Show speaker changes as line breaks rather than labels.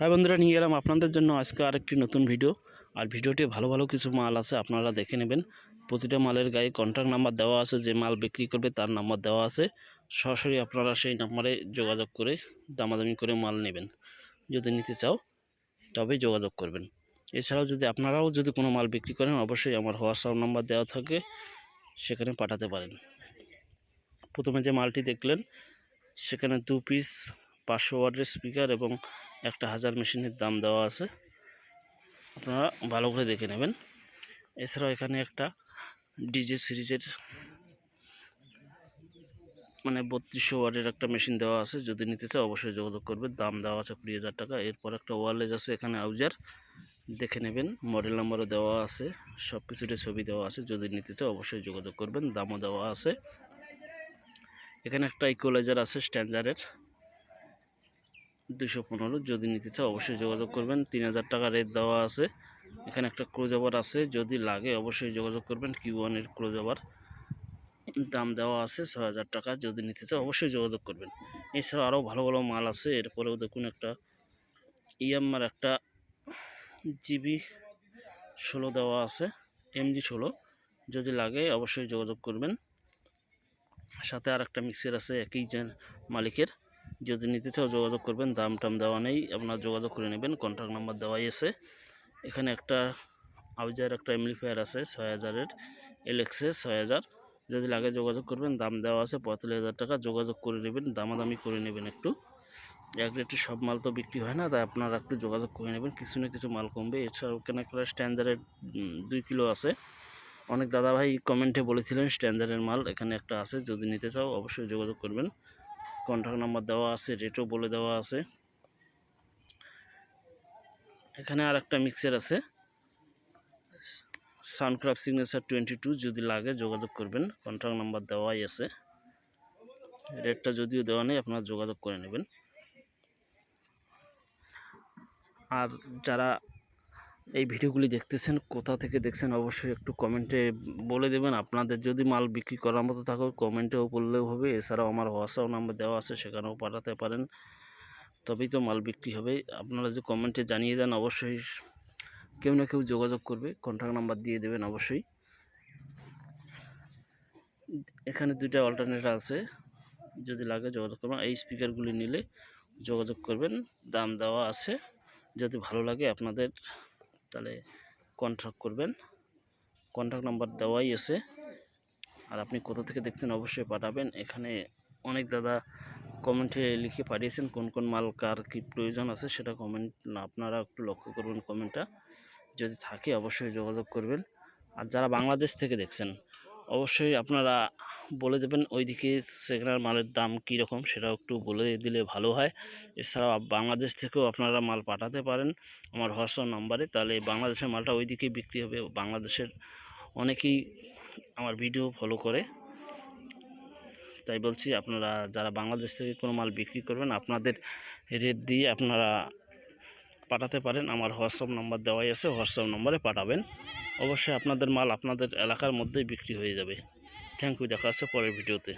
হ্যাঁ বন্ধুরা, নিয়ে এলাম আপনাদের জন্য আজকে আরেকটি নতুন ভিডিও। আর ভিডিওটি ভালো ভালো কিছু মাল আছে, আপনারা দেখে নেবেন। প্রতিটা মালের গায়ে কন্ট্যাক্ট নাম্বার দেওয়া আছে, যে মাল বিক্রি করবে তার নাম্বার দেওয়া আছে। সরাসরি আপনারা সেই নাম্বারে যোগাযোগ করে, দামাদামি করে মাল নেবেন। যদি নিতে চাও, তবেই যোগাযোগ করবেন। এছাড়াও যদি আপনারাও যদি কোনো মাল বিক্রি করেন, অবশ্যই আমার হোয়াটসঅ্যাপ নাম্বার দেওয়া থাকে, সেখানে পাঠাতে পারেন। প্রথমে যে মালটি দেখলেন, সেখানে দু পিস পাঁচশো ওয়ার্ডের স্পিকার এবং একটা হাজার মেশিনের দাম দেওয়া আছে। আপনারা ভালো করে দেখে নেবেন। এছাড়াও এখানে একটা ডিজে সিরিজের মানে বত্রিশশো ওয়ার্ডের একটা মেশিন দেওয়া আছে। যদি নিতে চাও অবশ্যই যোগাযোগ করবে দাম দেওয়া আছে কুড়ি হাজার টাকা। এরপর একটা ওয়ারলেস আছে এখানে আউজার। দেখে নেবেন। মডেল নাম্বারও দেওয়া আছে। সব কিছুতে ছবি দেওয়া আছে। যদি নিতে চাও অবশ্যই যোগাযোগ করবেন। দামও দেওয়া আছে। এখানে একটা ইকোলাইজার আছে স্ট্যান্ডার্ডের দুশো পনেরো। যদি নিতে চাও অবশ্যই যোগাযোগ করবেন। তিন হাজার টাকা রেট দেওয়া আছে। এখানে একটা ক্রোজাবার আছে। যদি লাগে অবশ্যই যোগাযোগ করবেন। কিউ ওয়ানের ক্রোজাবার দাম দেওয়া আছে ছ হাজার টাকা। যদি নিতে চাও অবশ্যই যোগাযোগ করবেন। এছাড়াও আরও ভালো ভালো মাল আছে। এরপরেও দেখুন একটা ইয়াম্মার একটা জিবি ষোলো দেওয়া আছে। এমজি ষোলো। যদি লাগে অবশ্যই যোগাযোগ করবেন। সাথে আর একটা মিক্সার আছে, একই মালিকের। যদি নিতে চাও যোগাযোগ করবেন, দাম টাম দেওয়া নেই, আপনার যোগাযোগ করে নেবেন কন্ট্যাক্ট নাম্বার দেওয়াই আছে। এখানে একটা আউজার একটা এমলিফায়ার আছে, ছয় হাজারের এলেক্সে ছয় হাজার। যদি লাগে যোগাযোগ করবেন, দাম দেওয়া আছে পঁয়তাল্লিশ হাজার টাকা, যোগাযোগ করে নেবেন, দামাদামি করে নেবেন একটু। এক রেটে সব মাল তো বিক্রি হয় না, তাই আপনারা একটু যোগাযোগ করে নেবেন। কিছু না কিছু মাল কমবে। এছাড়াও একটা স্ট্যান্ডার্ডের দুই কিলো আছে। অনেক দাদাভাই কমেন্টে বলেছিলেন স্ট্যান্ডার্ডের মাল এখানে একটা আছে, যদি নিতে চাও অবশ্যই যোগাযোগ করবেন। কন্ট্যাক্ট নাম্বার দেওয়া আছে রেটও বলে দেওয়া আছে। এখানে আর একটা মিক্সার আছে। সাউন্ডক্রাফট সিগনেচার টোয়েন্টি টু যদি লাগে যোগাযোগ করবেন, কন্ট্যাক্ট নাম্বার দেওয়াই আছে। রেটটা যদিও দেওয়া নেই, আপনারা যোগাযোগ করে নেবেন। আর যারা এই ভিডিওগুলি দেখতেছেন, কোথা থেকে দেখছেন অবশ্যই একটু কমেন্টে বলে দেবেন। আপনাদের যদি মাল বিক্রি করার মতো থাকে, কমেন্টেও বললেও হবে। এছাড়াও আমার হোয়াটসঅ্যাপ নাম্বার দেওয়া আছে, সেখানেও পাঠাতে পারেন। তবেই তো মাল বিক্রি হবে। আপনারা যে কমেন্টে জানিয়ে দেন, অবশ্যই কেউ না কেউ যোগাযোগ করবে। কন্ট্যাক্ট নাম্বার দিয়ে দেবেন অবশ্যই। এখানে দুইটা অল্টারনেটার আছে। যদি লাগে যোগাযোগ করবেন। এই স্পিকারগুলি নিলে যোগাযোগ করবেন। দাম দেওয়া আছে। যদি ভালো লাগে আপনাদের তাহলে কন্ট্যাক্ট করবেন। কন্ট্যাক্ট নাম্বার দেওয়াই আছে। আর আপনি কোথা থেকে দেখছেন অবশ্যই পাঠাবেন। এখানে অনেক দাদা কমেন্টে লিখে পাঠিয়েছেন কোন কোন মাল কার কী প্রয়োজন আছে সেটা কমেন্ট আপনারা একটু লক্ষ্য করবেন কমেন্টটা যদি থাকে অবশ্যই যোগাযোগ করবেন। আর যারা বাংলাদেশ থেকে দেখছেন, অবশ্যই আপনারা বলে দেবেন, ওইদিকে সেখানের মালের দাম কী রকম সেটাও একটু বলে দিলে ভালো হয়। এছাড়াও বাংলাদেশ থেকেও আপনারা মাল পাঠাতে পারেন। আমার হোয়াটসঅ্যাপ নাম্বারে, তাহলে বাংলাদেশের মালটা ওইদিকে বিক্রি হবে। বাংলাদেশের অনেকেই আমার ভিডিও ফলো করে। তাই বলছি, আপনারা যারা বাংলাদেশ থেকে কোনো মাল বিক্রি করবেন, আপনাদের রেট দিয়ে আপনারা পাঠাতে পারেন। আমার হোয়াটসঅ্যাপ নাম্বার দেওয়াই আছে, হোয়াটসঅ্যাপ নম্বরে পাঠাবেন। অবশ্যই আপনাদের মাল আপনাদের এলাকার মধ্যেই বিক্রি হয়ে যাবে। থ্যাংক ইউ দেখা আছে পরের ভিডিওতে।